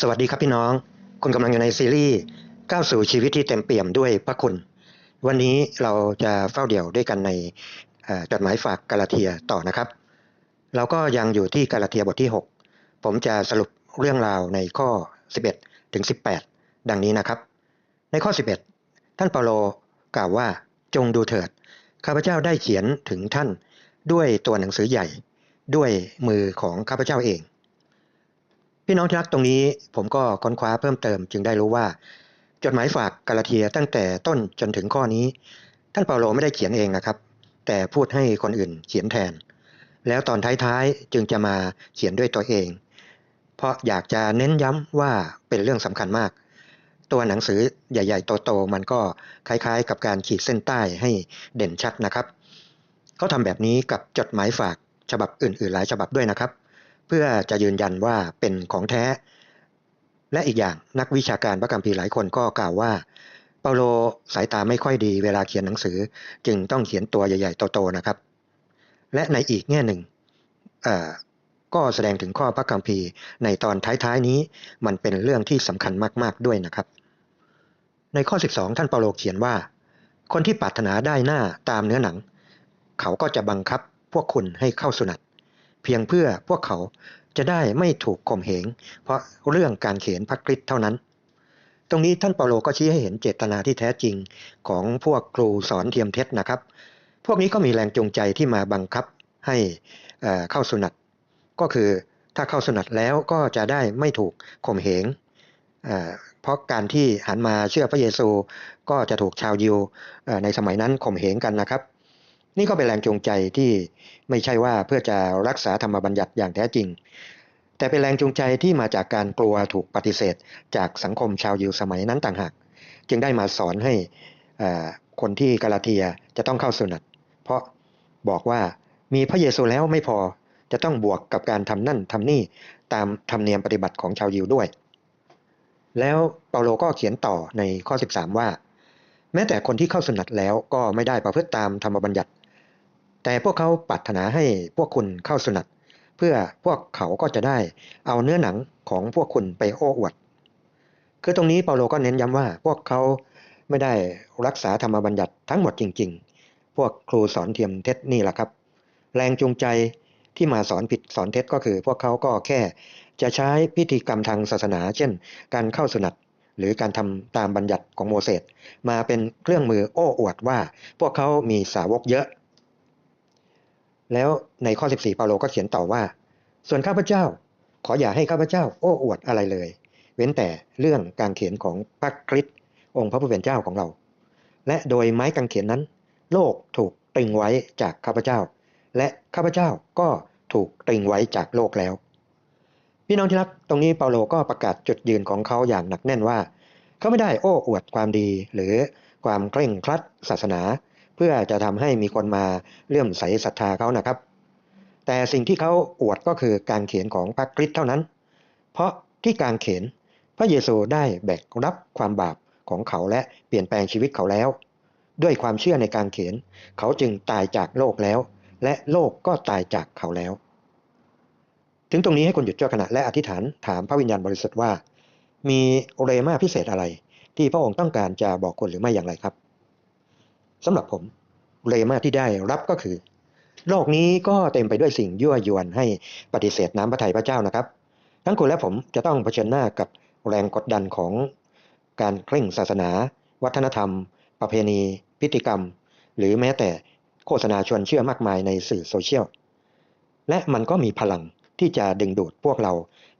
สวัสดีครับพี่น้อง คุณกำลังอยู่ในซีรีส์ก้าวสู่ชีวิตที่เต็มเปี่ยมด้วยพระคุณ วันนี้เราจะเฝ้าเดี่ยวด้วยกันในจดหมายฝากกาลาเทียต่อนะครับ เราก็ยังอยู่ที่กาลาเทียบทที่ 6 ผมจะสรุปเรื่องราวในข้อ 11 ถึง 18 ดังนี้นะครับ ในข้อ 11 ท่านเปาโลกล่าวว่าจงดูเถิด ข้าพเจ้าได้เขียนถึงท่านด้วยตัวหนังสือใหญ่ ด้วยมือของข้าพเจ้าเอง พี่น้องที่รักตรงนี้ผมก็ค้นคว้าเพิ่มเติมจึงได้รู้ว่า จดหมายฝากกาลาเทียตั้งแต่ต้นจนถึงข้อนี้ ท่านเปาโลไม่ได้เขียนเองนะครับ แต่พูดให้คนอื่นเขียนแทน แล้วตอนท้ายๆจึงจะมาเขียนด้วยตัวเอง เพราะอยากจะเน้นย้ำว่าเป็นเรื่องสำคัญมาก ตัวหนังสือใหญ่ๆโตๆมันก็คล้ายๆ กับการขีดเส้นใต้ให้เด่นชัดนะครับเขาทำแบบนี้กับจดหมายฝากฉบับอื่นๆหลายฉบับด้วยนะครับ เพื่อจะยืนยันว่าเป็นของแท้ และอีกอย่างนักวิชาการพระคัมภีร์หลายคนก็กล่าวว่า เปาโลสายตาไม่ค่อยดีเวลาเขียนหนังสือ จึงต้องเขียนตัวใหญ่ๆโตๆนะครับ และในอีกแง่หนึ่งก็แสดงถึงข้อพระคัมภีร์ในตอนท้ายๆนี้มันเป็นเรื่องที่สำคัญมากๆด้วยนะครับ ในข้อ 12 ท่านเปาโลเขียนว่า คนที่ปรารถนาได้หน้าตามเนื้อหนัง เขาก็จะบังคับพวกคุณให้เข้าสุนัต เพียงเพื่อพวกเขาจะได้ไม่ถูกข่มเหง เพราะเรื่องการเขียนพระคริสต์เท่านั้น ตรงนี้ท่านเปาโลก็ชี้ให้เห็นเจตนาที่แท้จริงของพวกครูสอนเทียมเท็จนะครับ พวกนี้ก็มีแรงจูงใจที่มาบังคับให้เข้าสุนัตก็คือถ้าเข้าสุนัตแล้วก็จะได้ไม่ถูกข่มเหงเพราะการที่หันมาเชื่อพระเยซูก็จะถูกชาวยิวในสมัยนั้นข่มเหงกันนะครับ นี่ก็เป็นแรงจูงใจที่ไม่ใช่ว่าเพื่อจะรักษาธรรมบัญญัติอย่างแท้จริง แต่เป็นแรงจูงใจที่มาจากการกลัวถูกปฏิเสธ จากสังคมชาวยิวสมัยนั้นต่างหาก จึงได้มาสอนให้คนที่กาลาเทียจะต้องเข้าสุนัตเพราะบอกว่ามีพระเยซูแล้วไม่พอจะต้องบวกกับการทำนั่นทำนี่ตามธรรมเนียมปฏิบัติของชาวยิวด้วย แล้วเปาโลก็เขียนต่อในข้อ 13 ว่า แม้แต่คนที่เข้าสุนัตแล้วก็ไม่ได้ประพฤติตามธรรมบัญญัติ แต่พวกเขาปรารถนาให้พวกคุณเข้าสุนัตเพื่อพวกเขาก็จะได้เอาเนื้อหนังของพวกคุณไปโอ้อวด คือตรงนี้เปาโลก็เน้นย้ำว่า พวกเขาไม่ได้รักษาธรรมบัญญัติทั้งหมดจริง ๆ พวกครูสอนเทียมเท็จนี่แหละครับ แรงจูงใจที่มาสอนผิดสอนเท็จก็คือ พวกเขาก็แค่จะใช้พิธีกรรมทางศาสนา เช่น การเข้าสุนัตหรือการทำตามบัญญัติของโมเสสมาเป็นเครื่องมือโอ้อวดว่า พวกเขามีสาวกเยอะ แล้วในข้อ 14 เปาโลก็เขียนต่อว่า ส่วนข้าพเจ้า ขออย่าให้ข้าพเจ้าโอ้อวดอะไรเลย เว้นแต่เรื่องการเขียนของพระคริสต์องค์พระผู้เป็นเจ้าของเรา และโดยไม้กางเขนนั้น โลกถูกตรึงไว้จากข้าพเจ้า และข้าพเจ้าก็ถูกตรึงไว้จากโลกแล้ว พี่น้องที่รักตรงนี้เปาโลก็ประกาศจุดยืนของเขาอย่างหนักแน่นว่า เขาไม่ได้โอ้อวดความดีหรือความเคร่งครัดศาสนา เพื่อจะทำให้มีคนมาเลื่อมใสศรัทธาเขานะครับ แต่สิ่งที่เขาอวดก็คือการเขียนของพระคริสต์เท่านั้น เพราะที่การเขียนพระเยซูได้แบกรับความบาปของเขาและเปลี่ยนแปลงชีวิตเขาแล้ว ด้วยความเชื่อในการเขียน เขาจึงตายจากโลกแล้ว และโลกก็ตายจากเขาแล้ว ถึงตรงนี้ให้คนหยุดชั่วขณะและอธิษฐานถามพระวิญญาณบริสุทธิ์ว่า มีเรมาพิเศษอะไร ที่พระองค์ต้องการจะบอกคนหรือไม่อย่างไรครับ สำหรับผมเรมาที่ได้รับก็คือ โลกนี้ก็เต็มไปด้วยสิ่งยั่วยวนให้ปฏิเสธน้ำพระทัยพระเจ้านะครับ ทั้งคุณและผมจะต้องเผชิญหน้ากับแรงกดดันของการเคร่งศาสนา วัฒนธรรม ประเพณี พิธีกรรม หรือแม้แต่โฆษณาชวนเชื่อมากมายในสื่อโซเชียล และมันก็มีพลังที่จะดึงดูดพวกเรา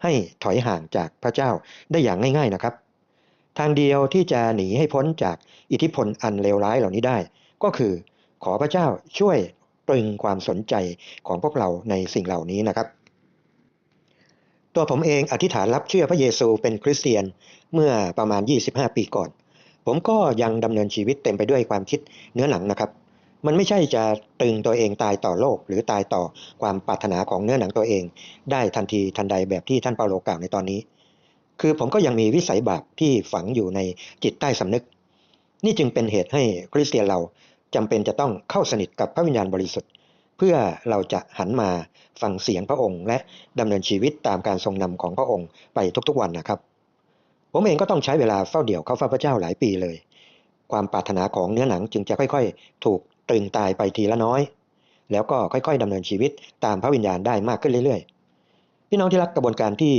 ให้ถอยห่างจากพระเจ้าได้อย่างง่าย ๆนะครับ ทางเดียวที่จะหนีให้พ้นจากอิทธิพลอันเลวร้ายเหล่านี้ได้ ก็คือขอพระเจ้าช่วยตรึงความสนใจของพวกเราในสิ่งเหล่านี้นะครับ ตัวผมเองอธิษฐานรับเชื่อพระเยซูเป็นคริสเตียนเมื่อประมาณ 25 ปีก่อน ผมก็ยังดำเนินชีวิตเต็มไปด้วยความคิดเนื้อหนังนะครับ มันไม่ใช่จะตรึงตัวเองตายต่อโลก หรือตายต่อความปรารถนาของเนื้อหนังตัวเอง ได้ทันทีทันใดแบบที่ท่านเปาโลกล่าวในตอนนี้ คือผมก็ยังมีวิสัยบาปที่ฝังอยู่ในจิตใต้สำนึก นี่จึงเป็นเหตุให้คริสเตียนเราจำเป็นจะต้องเข้าสนิทกับพระวิญญาณบริสุทธิ์ เพื่อเราจะหันมาฟังเสียงพระองค์ และดำเนินชีวิตตามการทรงนำของพระองค์ไปทุกๆวันนะครับ ผมเองก็ต้องใช้เวลาเฝ้าเดี่ยวเข้าเฝ้าพระเจ้าหลายปีเลย ความปรารถนาของเนื้อหนังจึงจะค่อยๆ ถูกตรึงตายไปทีละน้อย แล้วก็ค่อยๆดำเนินชีวิตตามพระวิญญาณได้มากขึ้นเรื่อยๆ พี่น้องที่รักกระบวนการที่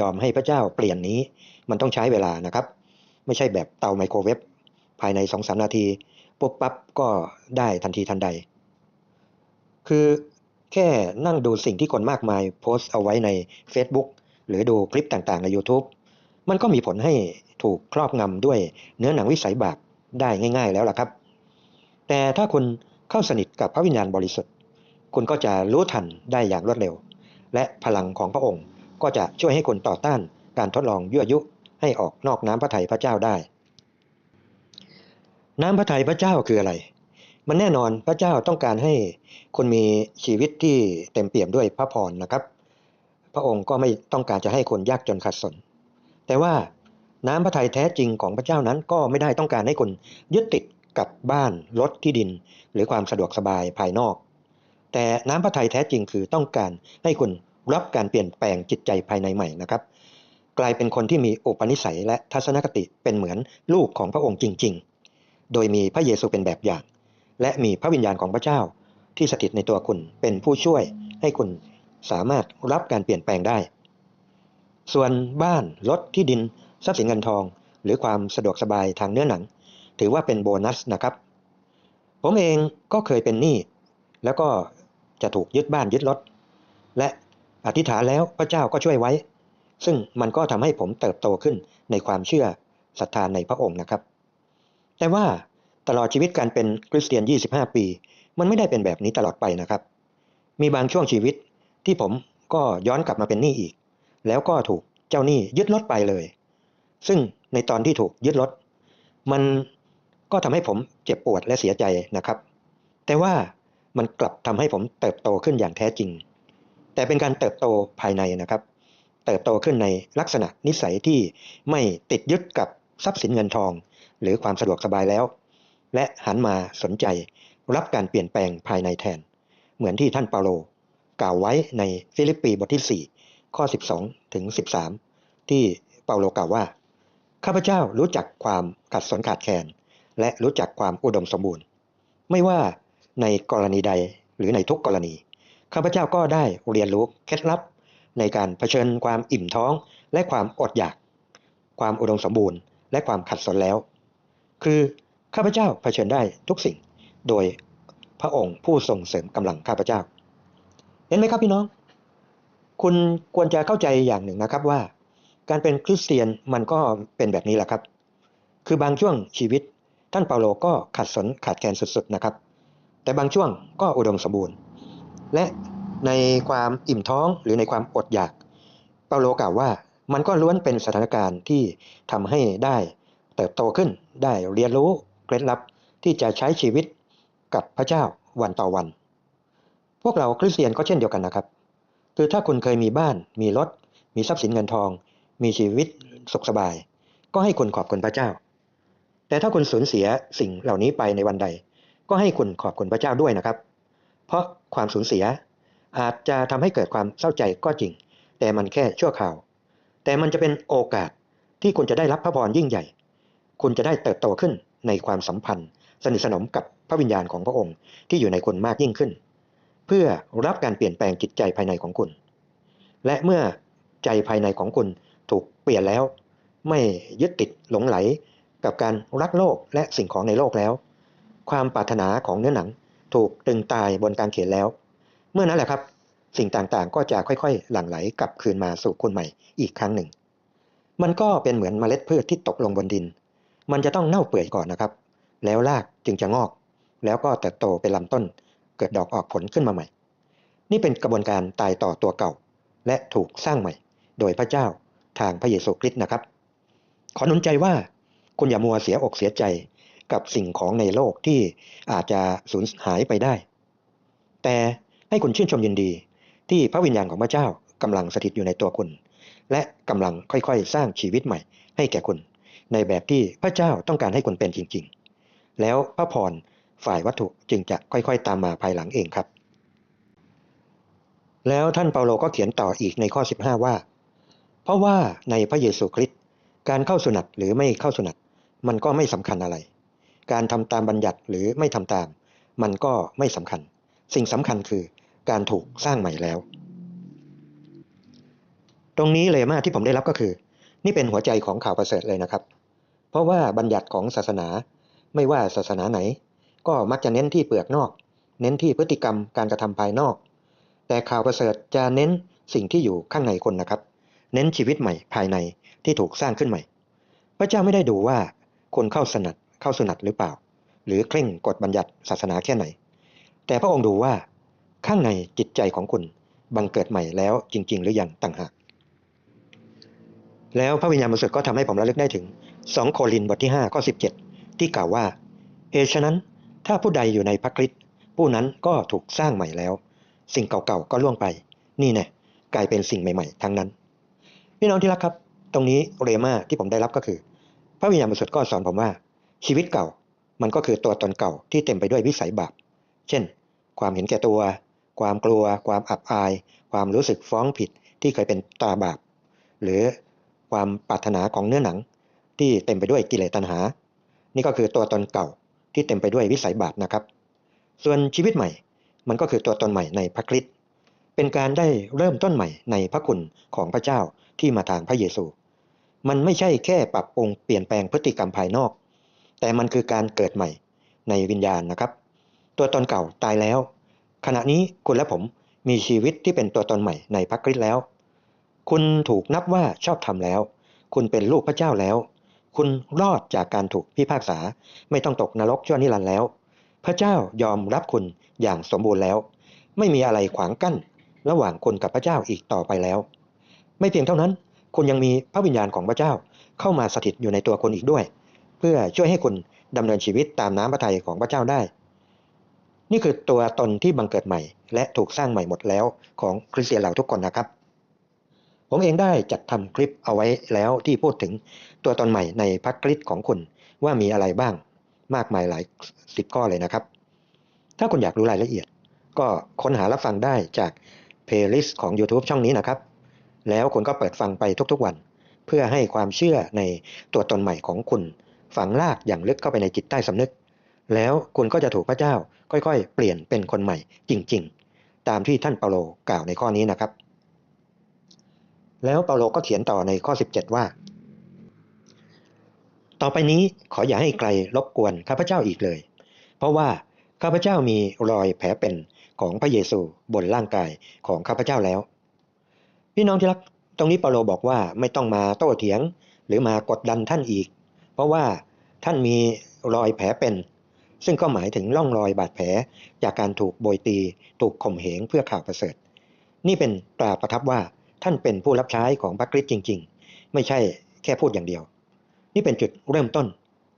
ยอมให้พระเจ้าเปลี่ยนนี้ มันต้องใช้เวลานะครับ ไม่ใช่แบบเตาไมโครเวฟภายใน2อสนาทีปุ๊บปั๊บก็ได้ทันทีทันใด คือแค่นั่งดูสิ่งที่คนมากมายโพสต์เอาไว้ใน Facebook หรือดูคลิปต่างๆใน YouTube มันก็มีผลให้ถูกครอบงำด้วยเนื้อหนังวิสัยบาปได้ง่ายๆแล้วล่ะครับ แต่ถ้าคุณเข้าสนิทกับพระวิญญาณบริสุทธิ์ คุณก็จะรู้ทันได้อย่างรวดเร็ว และพลังของพระองค์ ก็จะช่วยให้คุณต่อต้านการทดลองยั่วยุให้ออกนอกน้ำพระทัยพระเจ้าได้ น้ำพระทัยพระเจ้าคืออะไร มันแน่นอนพระเจ้าต้องการให้คุณมีชีวิตที่เต็มเปี่ยมด้วยพระพรนะครับ พระองค์ก็ไม่ต้องการจะให้คนยากจนขัดสน แต่ว่าน้ำพระทัยแท้จริงของพระเจ้านั้นก็ไม่ได้ต้องการให้คุณยึดติดกับบ้านรถที่ดิน หรือความสะดวกสบายภายนอก แต่น้ำพระทัยแท้จริงคือต้องการให้คุณรับการเปลี่ยนแปลงจิตใจภายในใหม่นะครับ กลายเป็นคนที่มีอุปนิสัยและทัศนคติเป็นเหมือนลูกของพระองค์จริง ๆ โดยมีพระเยซูเป็นแบบอย่าง และมีพระวิญญาณของพระเจ้า ที่สถิตในตัวคุณเป็นผู้ช่วย ให้คุณสามารถรับการเปลี่ยนแปลงได้ ส่วนบ้านรถที่ดินทรัพย์สินเงินทอง หรือความสะดวกสบายทางเนื้อหนัง ถือว่าเป็นโบนัสนะครับ ผมเองก็เคยเป็นหนี้แล้วก็ จะถูกยึดบ้านยึดรถ และอธิษฐานแล้วพระเจ้าก็ช่วยไว้ ซึ่งมันก็ทำให้ผมเติบโตขึ้นในความเชื่อศรัทธานในพระองค์นะครับ แต่ว่าตลอดชีวิตการเป็นคริสเตียน 25 ปี มันไม่ได้เป็นแบบนี้ตลอดไปนะครับ มีบางช่วงชีวิตที่ผมก็ย้อนกลับมาเป็นหนี้อีก แล้วก็ถูกเจ้าหนี้ยึดรถไปเลย ซึ่งในตอนที่ถูกยึดรถมันก็ทำให้ผมเจ็บปวดและเสียใจนะครับ แต่ว่า มันกลับทำให้ผมเติบโตขึ้นอย่างแท้จริง แต่เป็นการเติบโตภายในนะครับ เติบโตขึ้นในลักษณะนิสัยที่ไม่ติดยึดกับทรัพย์สินเงินทอง หรือความสะดวกสบายแล้ว และหันมาสนใจรับการเปลี่ยนแปลงภายในแทน เหมือนที่ท่านเปาโล กล่าวไว้ในฟิลิปปีบทที่ 4 ข้อ 12 ถึง 13 ที่เปาโลกล่าวว่า ข้าพเจ้ารู้จักความขัดสนขาดแคลนและรู้จักความอุดมสมบูรณ์ ไม่ว่า ในกรณีใดหรือในทุกกรณีข้าพเจ้าก็ได้เรียนรู้เคล็ดลับ ในการเผชิญความอิ่มท้องและความอดอยาก ความอุดมสมบูรณ์และความขัดสนแล้ว คือข้าพเจ้าเผชิญได้ทุกสิ่ง โดยพระองค์ผู้ทรงเสริมกำลังข้าพเจ้า เห็นไหมครับพี่น้อง คุณควรจะเข้าใจอย่างหนึ่งนะครับว่า การเป็นคริสเตียนมันก็เป็นแบบนี้แหละครับ คือบางช่วงชีวิต ท่านเปาโลก็ขัดสนขาดแคลนสุดๆนะครับ แต่บางช่วงก็อุดมสมบูรณ์ และในความอิ่มท้องหรือในความอดอยาก เปาโลกล่าวว่ามันก็ล้วนเป็นสถานการณ์ที่ทำให้ได้ เติบโตขึ้นได้เรียนรู้เคล็ดลับที่จะใช้ชีวิตกับพระเจ้าวันต่อวัน พวกเราคริสเตียนก็เช่นเดียวกันนะครับ คือถ้าคุณเคยมีบ้าน มีรถ มีทรัพย์สินเงินทอง มีชีวิตสุขสบาย ก็ให้คุณขอบคุณพระเจ้า แต่ถ้าคุณสูญเสียสิ่งเหล่านี้ไปในวันใด ก็ให้คุณขอบคุณพระเจ้าด้วยนะครับ เพราะความสูญเสียอาจจะทำให้เกิดความเศร้าใจก็จริง แต่มันแค่ชั่วคราว แต่มันจะเป็นโอกาสที่คุณจะได้รับพระพรยิ่งใหญ่ คุณจะได้เติบโตขึ้นในความสัมพันธ์ สนิทสนมกับพระวิญญาณของพระองค์ที่อยู่ในคุณมากยิ่งขึ้น เพื่อรับการเปลี่ยนแปลงจิตใจภายในของคุณ และเมื่อใจภายในของคุณถูกเปลี่ยนแล้ว ไม่ยึดติดหลงไหลกับการรักโลกและสิ่งของในโลกแล้ว ความปรารถนาของเนื้อหนัง ถูกตึงตายบนการเขียนแล้ว เมื่อนั้นแหละครับ สิ่งต่างๆก็จะค่อยๆ หลั่งไหลกลับคืนมาสู่คุณใหม่อีกครั้งหนึ่ง มันก็เป็นเหมือนเมล็ดพืชที่ตกลงบนดิน มันจะต้องเน่าเปื่อยก่อนนะครับ แล้วรากจึงจะงอก แล้วก็เติบโตเป็นลำต้น เกิดดอกออกผลขึ้นมาใหม่ นี่เป็นกระบวนการตายต่อตัวเก่า และถูกสร้างใหม่ โดยพระเจ้าทางพระเยซูคริสต์นะครับ ขอหนุนใจว่าคุณอย่ามัวเสียอกเสียใจ กับสิ่งของในโลกที่อาจจะสูญหายไปได้ แต่ให้คุณชื่นชมยินดี ที่พระวิญญาณของพระเจ้ากำลังสถิตอยู่ในตัวคุณ และกำลังค่อยๆ สร้างชีวิตใหม่ ให้แก่คุณ ในแบบที่พระเจ้าต้องการให้คุณเป็นจริง ๆ แล้วพระพรฝ่ายวัตถุจึงจะค่อยๆ ตามมาภายหลังเองครับ แล้วท่านเปาโลก็เขียนต่ออีกในข้อ 15 ว่า เพราะว่าในพระเยซูคริสต์การเข้าสุนัตหรือไม่เข้าสุนัตมันก็ไม่สำคัญอะไร การทำตามบัญญัติหรือไม่ทำตาม มันก็ไม่สำคัญ สิ่งสำคัญคือการถูกสร้างใหม่แล้ว ตรงนี้เลยมากที่ผมได้รับก็คือ นี่เป็นหัวใจของข่าวประเสริฐเลยนะครับ เพราะว่าบัญญัติของศาสนา ไม่ว่าศาสนาไหน ก็มักจะเน้นที่เปลือกนอก เน้นที่พฤติกรรมการกระทำภายนอก แต่ข่าวประเสริฐจะเน้นสิ่งที่อยู่ข้างในคนนะครับ เน้นชีวิตใหม่ภายในที่ถูกสร้างขึ้นใหม่ พระเจ้าไม่ได้ดูว่าคนเข้าสนัด เข้าสุนัดหรือเปล่า หรือเคร่งกฎบัญญัติศาสนาแค่ไหน แต่พระองค์ดูว่า ข้างในจิตใจของคุณบังเกิดใหม่แล้วจริง ๆ หรือยังต่างหาก แล้วพระวิญญาณบริสุทธิ์ก็ทำให้ผมระลึกได้ถึง 2 โครินธ์บทที่5ข้อ17 ที่กล่าวว่าเหตุฉะนั้นถ้าผู้ใดอยู่ในพระคริสต์ผู้นั้นก็ถูกสร้างใหม่แล้ว สิ่งเก่าๆก็ล่วงไป นี่แน่กลายเป็นสิ่งใหม่ๆ ทั้งนั้น พี่น้องที่รักครับ ตรงนี้เรมาที่ผมได้รับก็คือ พระวิญญาณบริสุทธิ์ก็สอนผมว่า ชีวิตเก่ามันก็คือตัวตนเก่าที่เต็มไปด้วยวิสัยบาป เช่น ความเห็นแก่ตัว ความกลัว ความอับอาย ความรู้สึกฟ้องผิดที่เคยเป็นตาบาป หรือความปรารถนาของเนื้อหนัง ที่เต็มไปด้วยกิเลสตัณหา นี่ก็คือตัวตนเก่าที่เต็มไปด้วยวิสัยบาปนะครับ ส่วนชีวิตใหม่มันก็คือตัวตนใหม่ในพระคริสต์ เป็นการได้เริ่มต้นใหม่ในพระคุณของพระเจ้าที่มาทางพระเยซู มันไม่ใช่แค่ปรับปรุงเปลี่ยนแปลงพฤติกรรมภายนอก แต่มันคือการเกิดใหม่ในวิญญาณนะครับ ตัวตนเก่าตายแล้ว ขณะนี้คุณและผมมีชีวิตที่เป็นตัวตนใหม่ในพระคริสต์แล้ว คุณถูกนับว่าชอบทำแล้ว คุณเป็นลูกพระเจ้าแล้ว คุณรอดจากการถูกพิพากษา ไม่ต้องตกนรกชั่วนิรันดร์แล้ว พระเจ้ายอมรับคุณอย่างสมบูรณ์แล้ว ไม่มีอะไรขวางกั้น ระหว่างคุณกับพระเจ้าอีกต่อไปแล้ว ไม่เพียงเท่านั้น คุณยังมีพระวิญญาณของพระเจ้าเข้ามาสถิตอยู่ในตัวคุณอีกด้วย เพื่อช่วยให้คุณดำเนินชีวิตตามน้ำพระทัยของพระเจ้าได้ นี่คือตัวตนที่บังเกิดใหม่ และถูกสร้างใหม่หมดแล้วของคริสเตียนเราทุกคนนะครับ ผมเองได้จัดทำคลิปเอาไว้แล้วที่พูดถึงตัวตนใหม่ในพระคริสต์ของคุณว่ามีอะไรบ้างมากมายหลายสิบข้อเลยนะครับ ถ้าคุณอยากรู้รายละเอียด ก็ค้นหารับฟังได้จากเพลย์ลิสต์ของ YouTube ช่องนี้นะครับ แล้วคุณก็เปิดฟังไปทุกๆวัน เพื่อให้ความเชื่อในตัวตนใหม่ของคุณ ฝังลากอย่างลึกเข้าไปในจิตใต้สำนึก แล้วคุณก็จะถูกพระเจ้าค่อยๆ เปลี่ยนเป็นคนใหม่จริง ๆ ตามที่ท่านเปาโลกล่าวในข้อนี้นะครับ แล้วเปาโลก็เขียนต่อในข้อ 17 ว่า ต่อไปนี้ขออย่าให้ใครรบกวนข้าพเจ้าอีกเลย เพราะว่าข้าพเจ้ามีรอยแผลเป็นของพระเยซูบนร่างกายของข้าพเจ้าแล้ว พี่น้องที่รัก ตรงนี้เปาโลบอกว่าไม่ต้องมาโต้เถียง หรือมากดดันท่านอีก เพราะว่าท่านมีรอยแผลเป็น ซึ่งก็หมายถึงร่องรอยบาดแผลจากการถูกโบยตี ถูกข่มเหงเพื่อข่าวประเสริฐ นี่เป็นตราประทับว่าท่านเป็นผู้รับใช้ของพระคริสต์จริง ๆ ไม่ใช่แค่พูดอย่างเดียว นี่เป็นจุดเริ่มต้น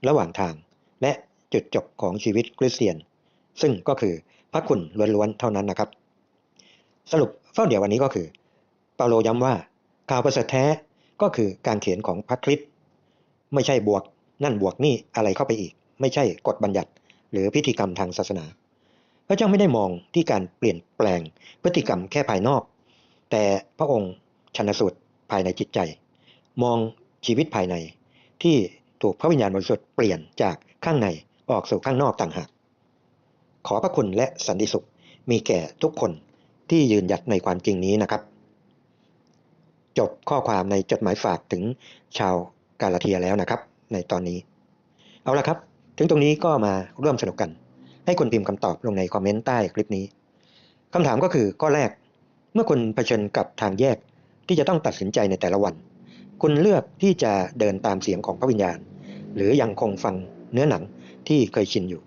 ระหว่างทาง และจุดจบของชีวิตคริสเตียน ซึ่งก็คือพระคุณล้วนๆเท่านั้นนะครับ สรุปเฝ้าเดี๋ยววันนี้ก็คือ เปาโลย้ำว่าข่าวประเสริฐแท้ก็คือการเขียนของพระคริสต์ ไม่ใช่บวก นั่นบวกนี่อะไรเข้าไปอีก ไม่ใช่กฎบัญญัติ หรือพิธีกรรมทางศาสนา พระเจ้าไม่ได้มองที่การเปลี่ยนแปลงพฤติกรรมแค่ภายนอก แต่พระองค์ชันสูตรภายในจิตใจ มองชีวิตภายใน ที่ถูกพระวิญญาณบริสุทธิ์เปลี่ยนจากข้างในออกสู่ข้างนอกต่างหาก ขอพระคุณและสันติสุขมีแก่ทุกคนที่ยืนหยัดในความจริงนี้นะครับ จบข้อความในจดหมายฝากถึงชาว กาลาเทียแล้วนะครับ ในตอนนี้ เอาละครับ ถึงตรงนี้ก็มาร่วมสนุกกัน ให้คุณพิมพ์คำตอบลงในคอมเมนต์ใต้คลิปนี้คำถามก็คือข้อแรก เมื่อคุณเผชิญกับทางแยกที่จะต้องตัดสินใจในแต่ละวัน คุณเลือกที่จะเดินตามเสียงของพระวิญญาณ หรือยังคงฟังเนื้อหนังที่เคยชินอยู่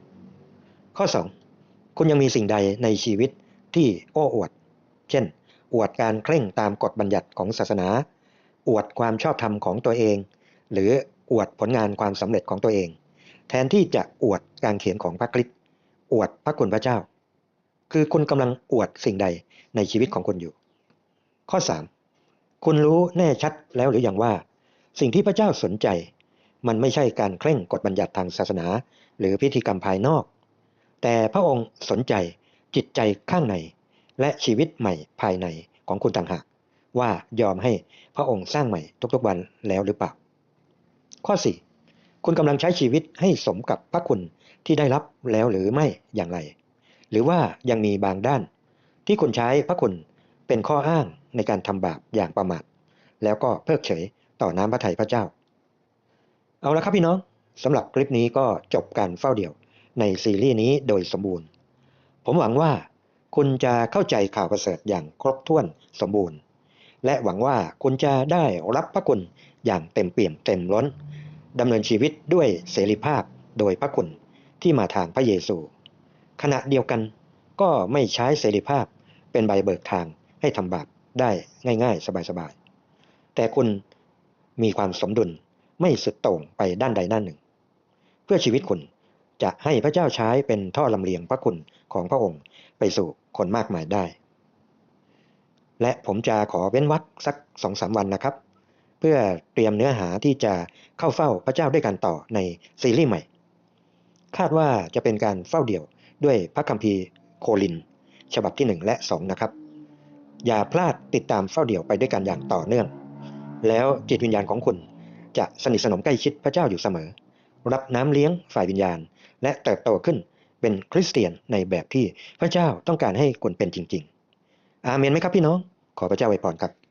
ข้อ 2 คุณยังมีสิ่งใดในชีวิตที่โอ้อวด เช่น อวดการเคร่งตามกฎบัญญัติของศาสนา อวดความชอบธรรมของตัวเอง หรืออวดผลงานความสำเร็จของตัวเอง แทนที่จะอวดการเขียนของพระคริสต์อวดพระคุณพระเจ้า คือคุณกำลังอวดสิ่งใดในชีวิตของคุณอยู่ ข้อ 3 คุณรู้แน่ชัดแล้วหรืออยังว่า สิ่งที่พระเจ้าสนใจ มันไม่ใช่การเคร่งกฎบัญญัติทางศาสนา หรือพิธีกรรมภายนอก แต่พระองค์สนใจจิตใจข้างใน และชีวิตใหม่ภายในของคุณต่างหากว่ายอมให้พระองค์สร้างใหม่ทุกๆวันแล้วหรือเปล่า ข้อ 4 คุณกำลังใช้ชีวิตให้สมกับพระคุณที่ได้รับแล้วหรือไม่อย่างไร หรือว่ายังมีบางด้าน ที่คุณใช้พระคุณเป็นข้ออ้างในการทำบาปอย่างประมาทแล้วก็เพิกเฉยต่อน้ำพระทัยพระเจ้า เอาละครับพี่น้องสำหรับคลิปนี้ก็จบการเฝ้าเดี่ยวในซีรีส์นี้โดยสมบูรณ์ ผมหวังว่าคุณจะเข้าใจข่าวประเสริฐอย่างครบถ้วนสมบูรณ์ และหวังว่าคุณจะได้รับพระคุณอย่างเต็มเปี่ยมเต็มล้นดำเนินชีวิตด้วยเสรีภาพโดยพระคุณที่มาทางพระเยซู ขณะเดียวกันก็ไม่ใช้เสรีภาพเป็นใบเบิกทางให้ทำบาปได้ง่ายๆ สบายๆ แต่คุณมีความสมดุลไม่สุดโต่งไปด้านใดด้านหนึ่ง เพื่อชีวิตคุณจะให้พระเจ้าใช้เป็นท่อลำเลียงพระคุณของพระองค์ไปสู่คนมากมายได้ และผมจะขอเว้นวรรคสักสองสามวันนะครับ เพื่อเตรียมเนื้อหาที่จะเข้าเฝ้าพระเจ้าด้วยกันต่อในซีรีส์ใหม่ คาดว่าจะเป็นการเฝ้าเดี่ยวด้วยพระคัมภีร์โคลิน ฉบับที่ 1 และ 2 นะครับ อย่าพลาดติดตามเฝ้าเดี่ยวไปด้วยกันอย่างต่อเนื่อง แล้วจิตวิญญาณของคุณจะสนิทสนมใกล้ชิดพระเจ้าอยู่เสมอ รับน้ำเลี้ยงฝ่ายวิญญาณ และเติบโตขึ้นเป็นคริสเตียนในแบบที่พระเจ้าต้องการให้คุณเป็นจริง ๆ อาเมนไหมครับพี่น้อง ขอพระเจ้าไว้พรครับ